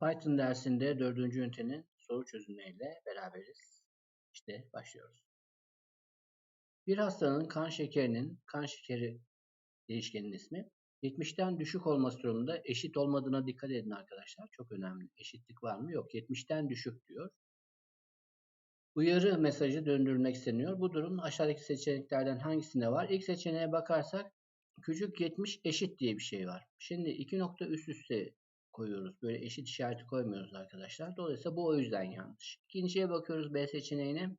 Python dersinde dördüncü ünitenin soru çözümleriyle beraberiz. İşte başlıyoruz. Bir hastanın kan şekerinin, kan şekeri değişkenin ismi, 70'ten düşük olması durumunda eşit olmadığına dikkat edin arkadaşlar. Çok önemli. Eşitlik var mı? Yok. 70'ten düşük diyor. Uyarı mesajı döndürmek isteniyor. Bu durum aşağıdaki seçeneklerden hangisinde var? İlk seçeneğe bakarsak küçük 70 eşit diye bir şey var. Şimdi iki nokta üst üste koyuyoruz. Böyle eşit işareti koymuyoruz arkadaşlar. Dolayısıyla bu o yüzden yanlış. İkinciye bakıyoruz B seçeneğine.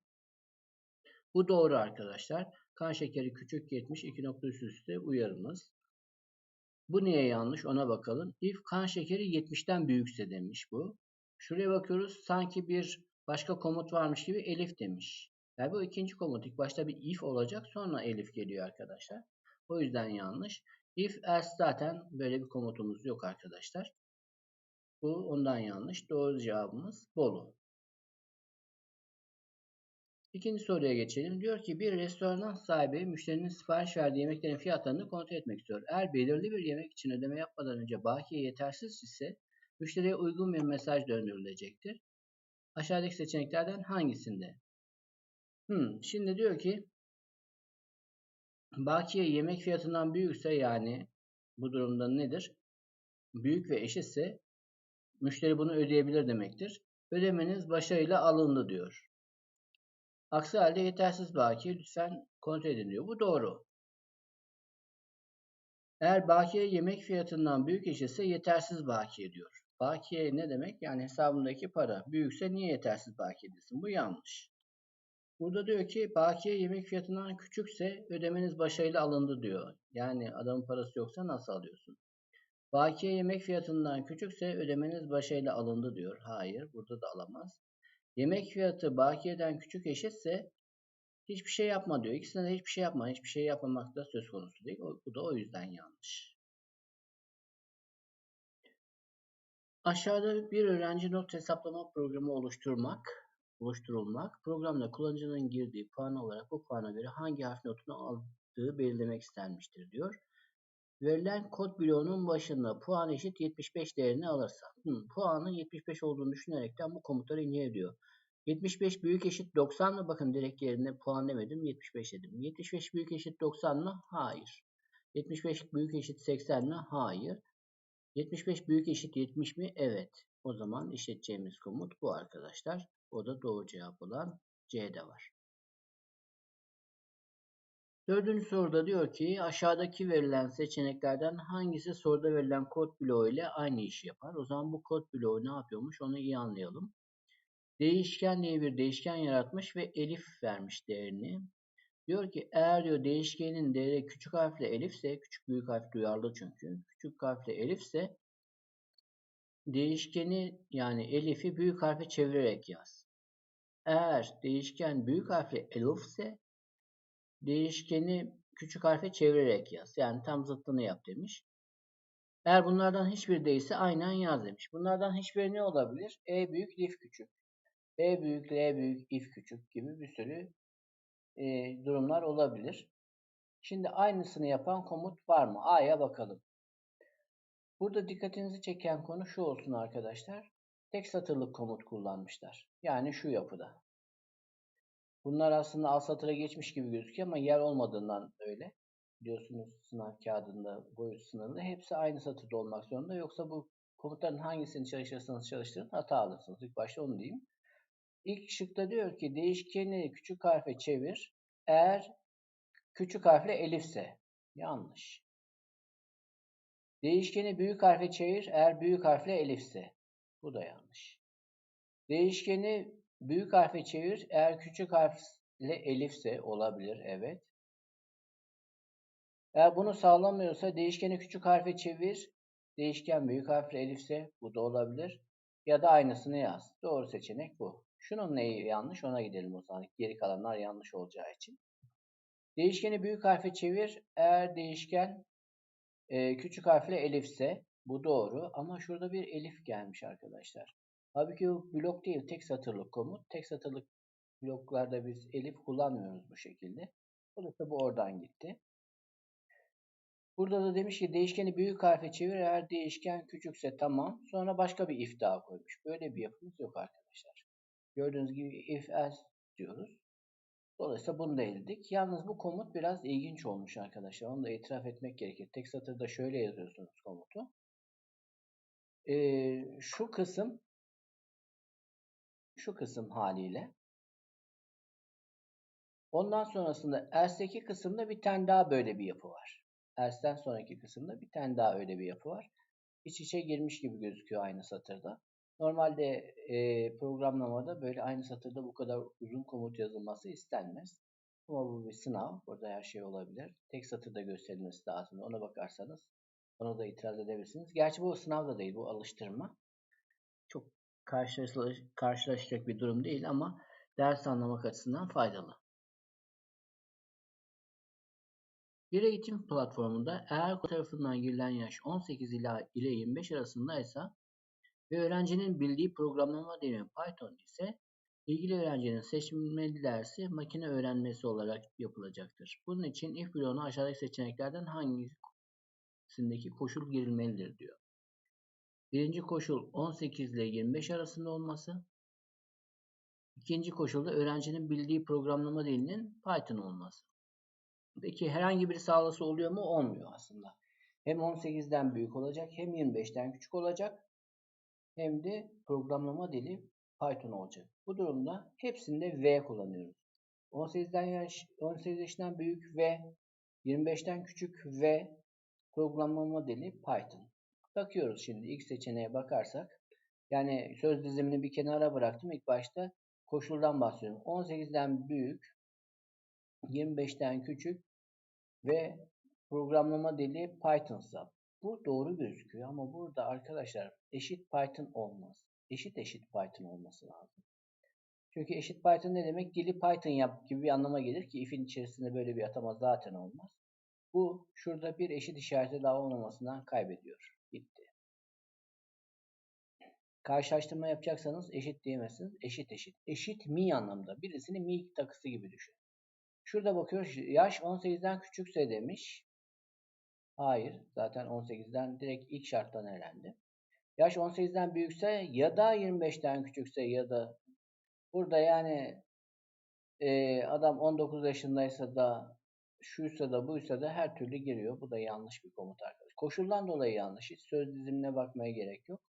Bu doğru arkadaşlar. Kan şekeri küçük 70 2 nokta uyarımız. Bu niye yanlış ona bakalım. If kan şekeri 70'ten büyükse demiş bu. Şuraya bakıyoruz. Sanki bir başka komut varmış gibi elif demiş. Yani bu ikinci komut. İlk başta bir if olacak sonra elif geliyor arkadaşlar. O yüzden yanlış. If else zaten böyle bir komutumuz yok arkadaşlar. Bu ondan yanlış. Doğru cevabımız Bolu. İkinci soruya geçelim. Diyor ki bir restoran sahibi müşterinin sipariş verdiği yemeklerin fiyatlarını kontrol etmek istiyor. Eğer belirli bir yemek için ödeme yapmadan önce bakiye yetersiz ise müşteriye uygun bir mesaj döndürülecektir. Aşağıdaki seçeneklerden hangisinde? Hmm, şimdi diyor ki bakiye yemek fiyatından büyükse yani bu durumda nedir? Büyük ve eşitse Müşteri bunu ödeyebilir demektir. Ödemeniz başarıyla alındı diyor. Aksi halde yetersiz baki lütfen kontrol edin diyor. Bu doğru. Eğer bakiye yemek fiyatından büyük eşitse yetersiz bakiye diyor. Bakiye ne demek? Yani hesabındaki para. Büyükse niye yetersiz bakiye desin? Bu yanlış. Burada diyor ki bakiye yemek fiyatından küçükse ödemeniz başarıyla alındı diyor. Yani adamın parası yoksa nasıl alıyorsun? Bakiye yemek fiyatından küçükse ödemeniz başarıyla alındı diyor. Hayır, burada da alamaz. Yemek fiyatı bakiyeden küçük eşitse hiçbir şey yapma diyor. İkisinde de hiçbir şey yapma. Hiçbir şey yapmamak da söz konusu değil. Bu da o yüzden yanlış. Aşağıda bir öğrenci not hesaplama programı oluşturmak, oluşturulmak, programda kullanıcının girdiği puan olarak bu puana göre hangi harf notunu aldığı belirlemek istenmiştir diyor. Verilen kod bloğunun başında puan eşit 75 değerini alırsa. Hı, puanın 75 olduğunu düşünerekten bu komutları inceliyor. 75 büyük eşit 90 mı? Bakın direkt yerine puan demedim. 75 dedim. 75 büyük eşit 90 mı? Hayır. 75 büyük eşit 80 mi? Hayır. 75 büyük eşit 70 mi? Evet. O zaman işleteceğimiz komut bu arkadaşlar. O da doğru cevap olan C'de var. Dördüncü soruda diyor ki aşağıdaki verilen seçeneklerden hangisi soruda verilen kod bloğu ile aynı işi yapar? O zaman bu kod bloğu ne yapıyormuş onu iyi anlayalım. Değişken diye bir değişken yaratmış ve elif vermiş değerini. Diyor ki eğer diyor değişkenin değeri küçük harfle elifse, küçük büyük harf duyarlı çünkü. Küçük harfle elifse değişkeni yani elifi büyük harfe çevirerek yaz. Eğer değişken büyük harfle elifse değişkeni küçük harfe çevirerek yaz. Yani tam zıttını yap demiş. Eğer bunlardan hiçbiri değilse aynen yaz demiş. Bunlardan hiçbiri ne olabilir? E büyük, if küçük. E büyük, L büyük, if küçük gibi bir sürü e, durumlar olabilir. Şimdi aynısını yapan komut var mı? A'ya bakalım. Burada dikkatinizi çeken konu şu olsun arkadaşlar. Tek satırlık komut kullanmışlar. Yani şu yapıda. Bunlar aslında alt satıra geçmiş gibi gözüküyor ama yer olmadığından öyle. Biliyorsunuz sınav kağıdında boyut sınırlı. Hepsi aynı satırda olmak zorunda. Yoksa bu komutların hangisini çalışırsanız çalıştırın hata alırsınız. İlk başta onu diyeyim. İlk şıkta diyor ki değişkeni küçük harfe çevir. Eğer küçük harfle elifse. Yanlış. Değişkeni büyük harfe çevir eğer büyük harfle elifse. Bu da yanlış. Değişkeni Büyük harfe çevir. Eğer küçük harfle elifse olabilir. Evet. Eğer bunu sağlamıyorsa değişkeni küçük harfe çevir. Değişken büyük harfle elifse bu da olabilir. Ya da aynısını yaz. Doğru seçenek bu. Şunun neyi yanlış ona gidelim o zaman. Geri kalanlar yanlış olacağı için. Değişkeni büyük harfe çevir. Eğer değişken küçük harfle elifse bu doğru. Ama şurada bir elif gelmiş arkadaşlar. Halbuki bu blok değil, tek satırlık komut. Tek satırlık bloklarda biz elif kullanmıyoruz bu şekilde. Dolayısıyla bu oradan gitti. Burada da demiş ki değişkeni büyük harfe çevir eğer değişken küçükse tamam. Sonra başka bir if daha koymuş. Böyle bir yapımız yok arkadaşlar. Gördüğünüz gibi if else diyoruz. Dolayısıyla bunu da eledik. Yalnız bu komut biraz ilginç olmuş arkadaşlar. Onu da itiraf etmek gerekir. Tek satırda şöyle yazıyorsunuz komutu. Ee, şu kısım şu kısım haliyle ondan sonrasında else'deki kısımda bir tane daha böyle bir yapı var. Else'den sonraki kısımda bir tane daha öyle bir yapı var. İç içe girmiş gibi gözüküyor aynı satırda. Normalde e, programlamada böyle aynı satırda bu kadar uzun komut yazılması istenmez. Ama bu bir sınav. Burada her şey olabilir. Tek satırda gösterilmesi lazım. Ona bakarsanız ona da itiraz edebilirsiniz. Gerçi bu sınav da değil. Bu alıştırma. Çok karşılaş karşılaşacak bir durum değil ama ders anlamak açısından faydalı. Bir eğitim platformunda eğer tarafından girilen yaş 18 ila ile 25 arasındaysa ve öğrencinin bildiği programlama dili Python ise ilgili öğrencinin seçmeli dersi makine öğrenmesi olarak yapılacaktır. Bunun için if bloğuna aşağıdaki seçeneklerden hangisindeki koşul girilmelidir diyor. Birinci koşul 18 ile 25 arasında olması. İkinci koşulda öğrencinin bildiği programlama dilinin Python olması. Peki herhangi bir sağlası oluyor mu? Olmuyor aslında. Hem 18'den büyük olacak hem 25'ten küçük olacak hem de programlama dili Python olacak. Bu durumda hepsinde V kullanıyoruz. 18'den yaş 18 yaşından büyük V, 25'ten küçük V, programlama dili Python. Bakıyoruz şimdi ilk seçeneğe bakarsak. Yani söz dizimini bir kenara bıraktım. İlk başta koşuldan bahsediyorum. 18'den büyük, 25'ten küçük ve programlama dili Python'sa bu doğru gözüküyor ama burada arkadaşlar eşit Python olmaz. Eşit eşit Python olması lazım. Çünkü eşit Python ne demek? Dili Python yap gibi bir anlama gelir ki if'in içerisinde böyle bir atama zaten olmaz. Bu şurada bir eşit işareti daha olmamasından kaybediyor. Karşılaştırma yapacaksanız eşit diyemezsiniz. Eşit eşit. Eşit mi anlamda. Birisini mi takısı gibi düşün. Şurada bakıyoruz. Yaş 18'den küçükse demiş. Hayır. Zaten 18'den direkt ilk şarttan elendi. Yaş 18'den büyükse ya da 25'ten küçükse ya da burada yani e, adam 19 yaşındaysa da şuysa da buysa da her türlü giriyor. Bu da yanlış bir komut arkadaş. Koşuldan dolayı yanlış. Hiç söz dizimine bakmaya gerek yok.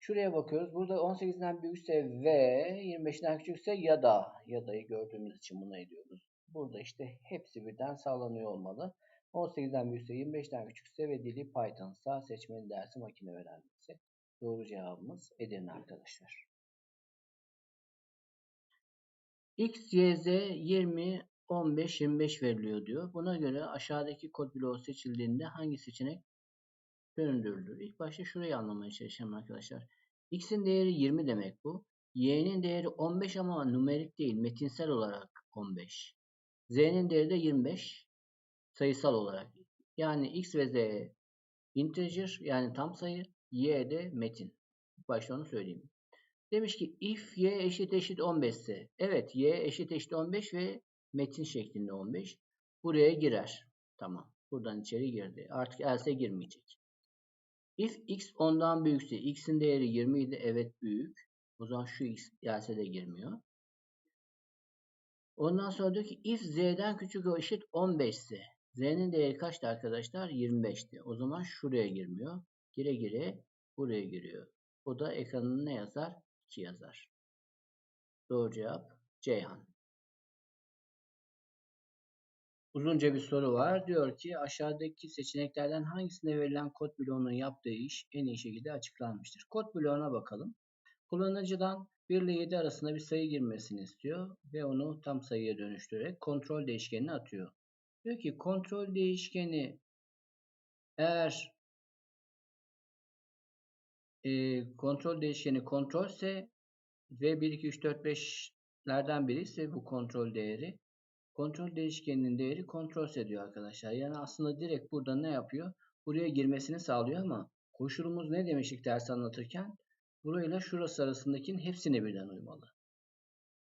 Şuraya bakıyoruz. Burada 18'den büyükse ve 25'den küçükse ya da ya da'yı gördüğümüz için bunu ediyoruz. Burada işte hepsi birden sağlanıyor olmalı. 18'den büyükse 25'ten küçükse ve dili Python'sa seçmeli dersi makine öğrenmesi. Doğru cevabımız Edirne arkadaşlar. X, Y, Z 20, 15, 25 veriliyor diyor. Buna göre aşağıdaki kod bloğu seçildiğinde hangi seçenek döndürülür? İlk başta şurayı anlamaya çalışalım arkadaşlar. X'in değeri 20 demek bu. Y'nin değeri 15 ama numerik değil, metinsel olarak 15. Z'nin değeri de 25 sayısal olarak. Yani X ve Z integer yani tam sayı, Y de metin. Başta onu söyleyeyim. Demiş ki if y eşit eşit 15 ise evet y eşit eşit 15 ve metin şeklinde 15. Buraya girer. Tamam. Buradan içeri girdi. Artık else girmeyecek. If x ondan büyükse x'in değeri 20 idi. Evet büyük. O zaman şu x else de girmiyor. Ondan sonra diyor ki if z'den küçük o eşit 15 ise z'nin değeri kaçtı arkadaşlar? 25'ti. O zaman şuraya girmiyor. Gire gire buraya giriyor. O da ekranın ne yazar? 2 yazar. Doğru cevap Ceyhan. Uzunca bir soru var. Diyor ki aşağıdaki seçeneklerden hangisinde verilen kod bloğunun yaptığı iş en iyi şekilde açıklanmıştır. Kod bloğuna bakalım. Kullanıcıdan 1 ile 7 arasında bir sayı girmesini istiyor ve onu tam sayıya dönüştürerek kontrol değişkenine atıyor. Diyor ki kontrol değişkeni eğer e, kontrol değişkeni kontrolse ve 1 2 3 4 5'lerden biri ise bu kontrol değeri kontrol değişkeninin değeri kontrolse diyor arkadaşlar. Yani aslında direkt burada ne yapıyor? Buraya girmesini sağlıyor ama koşulumuz ne demiştik ders anlatırken? Burayla şurası arasındakinin hepsine birden uymalı.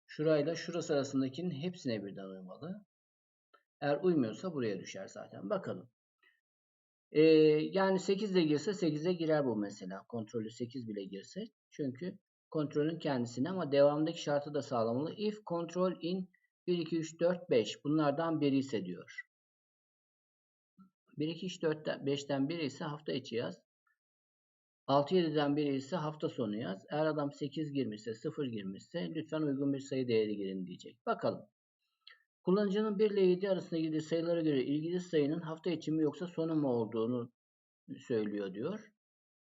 Şurayla şurası arasındakinin hepsine birden uymalı. Eğer uymuyorsa buraya düşer zaten. Bakalım. Ee, yani 8 de girse 8'e girer bu mesela. Kontrolü 8 bile girse. Çünkü kontrolün kendisine ama devamındaki şartı da sağlamalı. If control in 1, 2, 3, 4, 5 bunlardan biri ise diyor. 1, 2, 3, 4'ten 5'ten biri ise hafta içi yaz. 6, 7'den biri ise hafta sonu yaz. Eğer adam 8 girmişse 0 girmişse lütfen uygun bir sayı değeri girin diyecek. Bakalım. Kullanıcının 1 ile 7 arasında girdiği sayılara göre ilgili sayının hafta içi mi yoksa sonu mu olduğunu söylüyor diyor.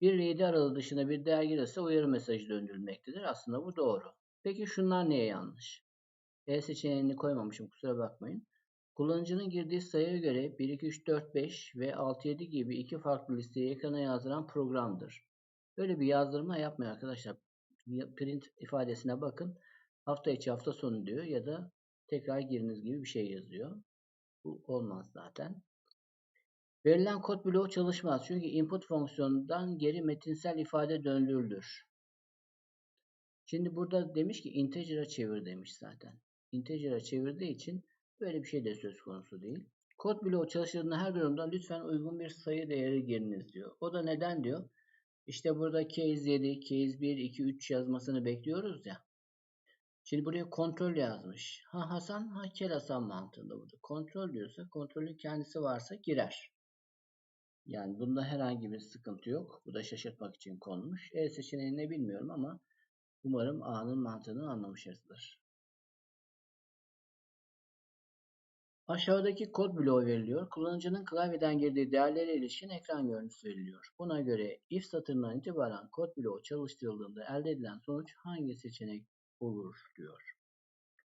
1 ile 7 aralığı dışında bir değer gelirse uyarı mesajı döndürülmektedir. Aslında bu doğru. Peki şunlar niye yanlış? E seçeneğini koymamışım kusura bakmayın. Kullanıcının girdiği sayıya göre 1, 2, 3, 4, 5 ve 6, 7 gibi iki farklı listeyi ekrana yazdıran programdır. Böyle bir yazdırma yapmıyor arkadaşlar. Print ifadesine bakın. Hafta içi hafta sonu diyor ya da tekrar giriniz gibi bir şey yazıyor. Bu olmaz zaten. Verilen kod bloğu çalışmaz. Çünkü input fonksiyonundan geri metinsel ifade döndürülür. Şimdi burada demiş ki integer'a çevir demiş zaten. Integer'a çevirdiği için böyle bir şey de söz konusu değil. Kod bloğu çalıştırdığında her durumda lütfen uygun bir sayı değeri giriniz diyor. O da neden diyor? İşte burada case 7, case 1, 2, 3 yazmasını bekliyoruz ya. Şimdi buraya kontrol yazmış. Ha Hasan, ha Kel Hasan mantığında burada. Kontrol diyorsa kontrolün kendisi varsa girer. Yani bunda herhangi bir sıkıntı yok. Bu da şaşırtmak için konmuş. E seçeneğini ne bilmiyorum ama umarım A'nın mantığını anlamışızdır. Aşağıdaki kod bloğu veriliyor. Kullanıcının klavyeden girdiği değerlere ilişkin ekran görüntüsü veriliyor. Buna göre if satırından itibaren kod bloğu çalıştırıldığında elde edilen sonuç hangi seçenek olur diyor.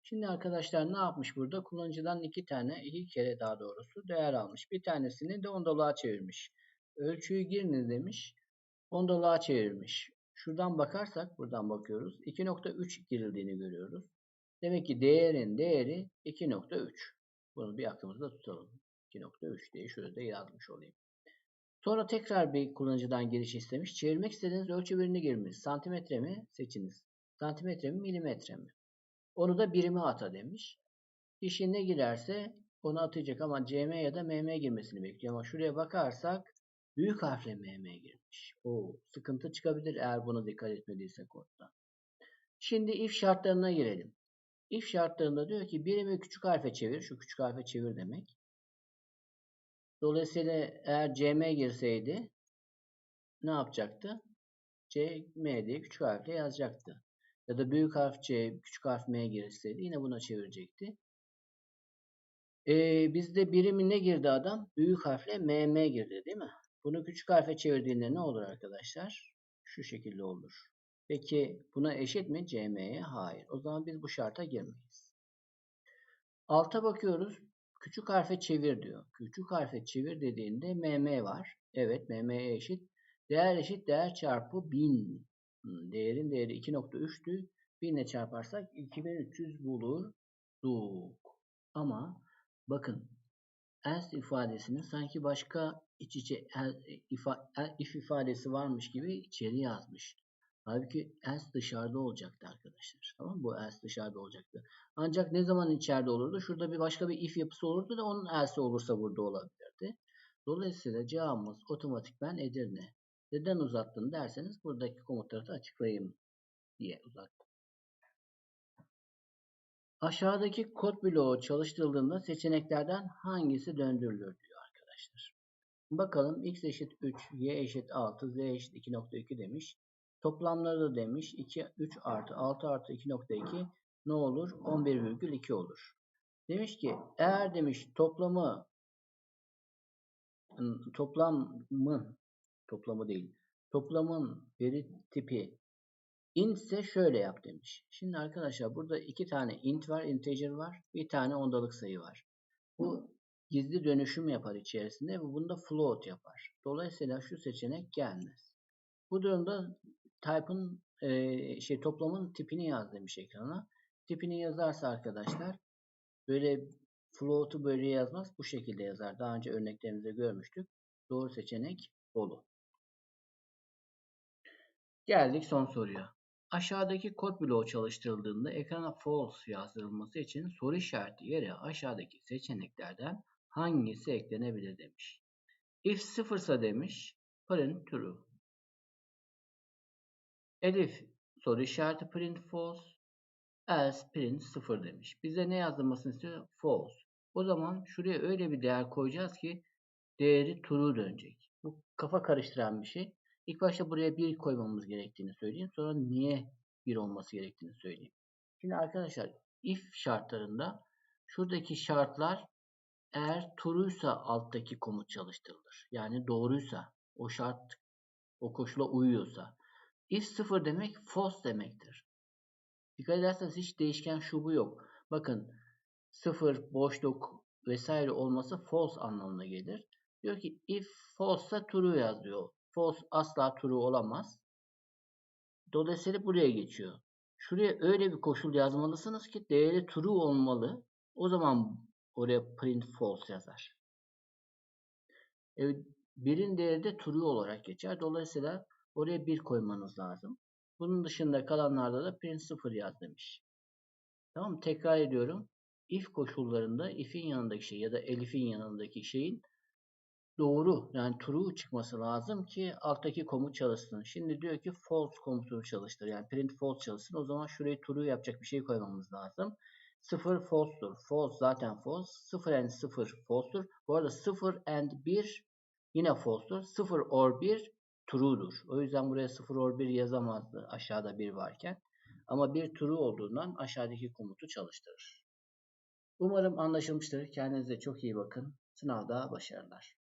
Şimdi arkadaşlar ne yapmış burada? Kullanıcıdan iki tane, iki kere daha doğrusu değer almış. Bir tanesini de 10 dolar çevirmiş. Ölçüyü giriniz demiş. 10 dolar çevirmiş. Şuradan bakarsak, buradan bakıyoruz. 2.3 girildiğini görüyoruz. Demek ki değerin değeri 2.3. Bunu bir aklımızda tutalım. 2.3 diye şurada yazmış olayım. Sonra tekrar bir kullanıcıdan giriş istemiş. Çevirmek istediğiniz ölçü birini girmiş. Santimetre mi? Seçiniz. Santimetre mi? Milimetre mi? Onu da birime ata demiş. İşine girerse onu atacak ama CM ya da MM girmesini bekliyor. Ama şuraya bakarsak büyük harfle MM girmiş. O sıkıntı çıkabilir eğer buna dikkat etmediyse kodda. Şimdi if şartlarına girelim. If şartlarında diyor ki birimi küçük harfe çevir. Şu küçük harfe çevir demek. Dolayısıyla eğer CM girseydi ne yapacaktı? CM diye küçük harfle yazacaktı. Ya da büyük harf C, küçük harf M girseydi yine buna çevirecekti. Ee, bizde birimi ne girdi adam? Büyük harfle MM girdi değil mi? Bunu küçük harfe çevirdiğinde ne olur arkadaşlar? Şu şekilde olur. Peki buna eşit mi CM'ye? Hayır. O zaman biz bu şarta girmeyiz. Alta bakıyoruz. Küçük harfe çevir diyor. Küçük harfe çevir dediğinde MM var. Evet MM'ye eşit. Değer eşit değer çarpı 1000. Hmm, değerin değeri 2.3'tü. 1000 ile çarparsak 2300 bulurduk. Ama bakın else ifadesinin sanki başka iç içe if ifadesi varmış gibi içeri yazmış. Halbuki else dışarıda olacaktı arkadaşlar. Tamam Bu else dışarıda olacaktı. Ancak ne zaman içeride olurdu? Şurada bir başka bir if yapısı olurdu da onun else olursa burada olabilirdi. Dolayısıyla cevabımız otomatikmen Edirne. Neden uzattın derseniz buradaki komutları da açıklayayım diye uzattım. Aşağıdaki kod bloğu çalıştırıldığında seçeneklerden hangisi döndürülür diyor arkadaşlar. Bakalım x eşit 3, y eşit 6, z eşit 2.2 demiş. Toplamları da demiş 2, 3 artı 6 artı 2.2 ne olur? 11,2 olur. Demiş ki eğer demiş toplamı toplamı toplamı değil. Toplamın veri tipi int ise şöyle yap demiş. Şimdi arkadaşlar burada iki tane int var, integer var. Bir tane ondalık sayı var. Bu gizli dönüşüm yapar içerisinde ve bunda float yapar. Dolayısıyla şu seçenek gelmez. Bu durumda type'ın e, şey toplamın tipini yaz demiş ekrana. Tipini yazarsa arkadaşlar böyle float'u böyle yazmaz. Bu şekilde yazar. Daha önce örneklerimizde görmüştük. Doğru seçenek Bolu. Geldik son soruya. Aşağıdaki kod bloğu çalıştırıldığında ekrana false yazdırılması için soru işareti yere aşağıdaki seçeneklerden hangisi eklenebilir demiş. If sıfırsa demiş print true. Elif soru işareti print false. Else print 0 demiş. Bize ne yazılmasını istiyor? False. O zaman şuraya öyle bir değer koyacağız ki değeri true dönecek. Bu kafa karıştıran bir şey. İlk başta buraya 1 koymamız gerektiğini söyleyeyim. Sonra niye 1 olması gerektiğini söyleyeyim. Şimdi arkadaşlar if şartlarında şuradaki şartlar eğer true'ysa alttaki komut çalıştırılır. Yani doğruysa o şart o koşula uyuyorsa. If 0 demek false demektir. Dikkat ederseniz hiç değişken şu bu yok. Bakın 0, boşluk vesaire olması false anlamına gelir. Diyor ki if false'sa true yaz diyor. False asla true olamaz. Dolayısıyla buraya geçiyor. Şuraya öyle bir koşul yazmalısınız ki değeri true olmalı. O zaman oraya print false yazar. Evet, birin değeri de true olarak geçer. Dolayısıyla oraya bir koymanız lazım. Bunun dışında kalanlarda da print 0 yaz demiş. Tamam Tekrar ediyorum. If koşullarında if'in yanındaki şey ya da elif'in yanındaki şeyin doğru yani true çıkması lazım ki alttaki komut çalışsın. Şimdi diyor ki false komutunu çalıştır. Yani print false çalışsın. O zaman şuraya true yapacak bir şey koymamız lazım. 0 false'dur. False zaten false. 0 and 0 false'dur. Bu arada 0 and 1 yine false'dur. 0 or 1 true'dur. O yüzden buraya 0 or 1 yazamazdı aşağıda 1 varken. Ama bir true olduğundan aşağıdaki komutu çalıştırır. Umarım anlaşılmıştır. Kendinize çok iyi bakın. Sınavda başarılar.